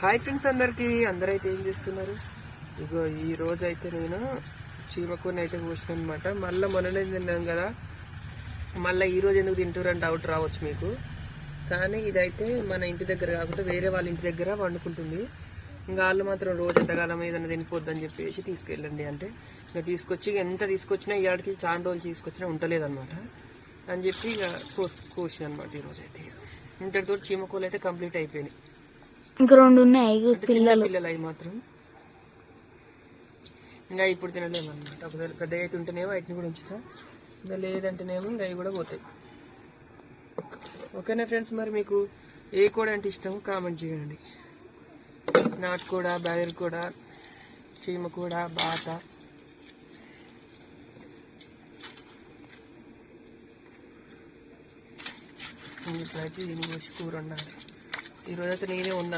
Hi friends అందరికి. అందరైతే ఏం చేస్తున్నారు? ఇగో ఈ రోజు అయితే నేను చీమకూరని అయితే పోసిన అనమాట మళ్ళీ మొన్ననే తిన్నాం కదా. మళ్ళీ ఈరోజు ఎందుకు తింటారని డౌట్ రావచ్చు మీకు. కానీ ఇదైతే మన ఇంటి దగ్గర కాకుండా వేరే వాళ్ళ ఇంటి దగ్గర వండుకుంటుంది. ఇంకా వాళ్ళు మాత్రం రోజు ఎంతకాలం ఏదైనా తినిపోద్దని చెప్పేసి తీసుకెళ్ళండి అంటే. ఇంకా తీసుకొచ్చి ఎంత తీసుకొచ్చినా ఇవాడికి చాలా రోజులు తీసుకొచ్చినా ఉంటలేదన్నమాట. అని చెప్పి ఇక కోసి అనమాట ఈరోజు అయితే ఇంతటితో చీమకూలు అయితే కంప్లీట్ అయిపోయినాయి. ఇంక రెండు ఉన్నాయి పిల్లలు. పిల్లలు అవి మాత్రం. ఇంకా ఇప్పుడు తినలేము అనమాట ఒకవేళ పెద్దగా అయితే ఉంటేనేమో వాటిని కూడా ఉంచుతా. ఇంకా లేదంటేనేమో ఇంకా అవి కూడా పోతాయి. ఓకేనా ఫ్రెండ్స్ మరి మీకు ఏ కోడ అంటే ఇష్టం కామెంట్ చేయండి. నాటుకోడ బాయిల్ కూడా చీమ కూడా బాత. ఇప్పుడైతే దీని కూర ఉండాలి. ఈరోజైతే నేనే ఉందా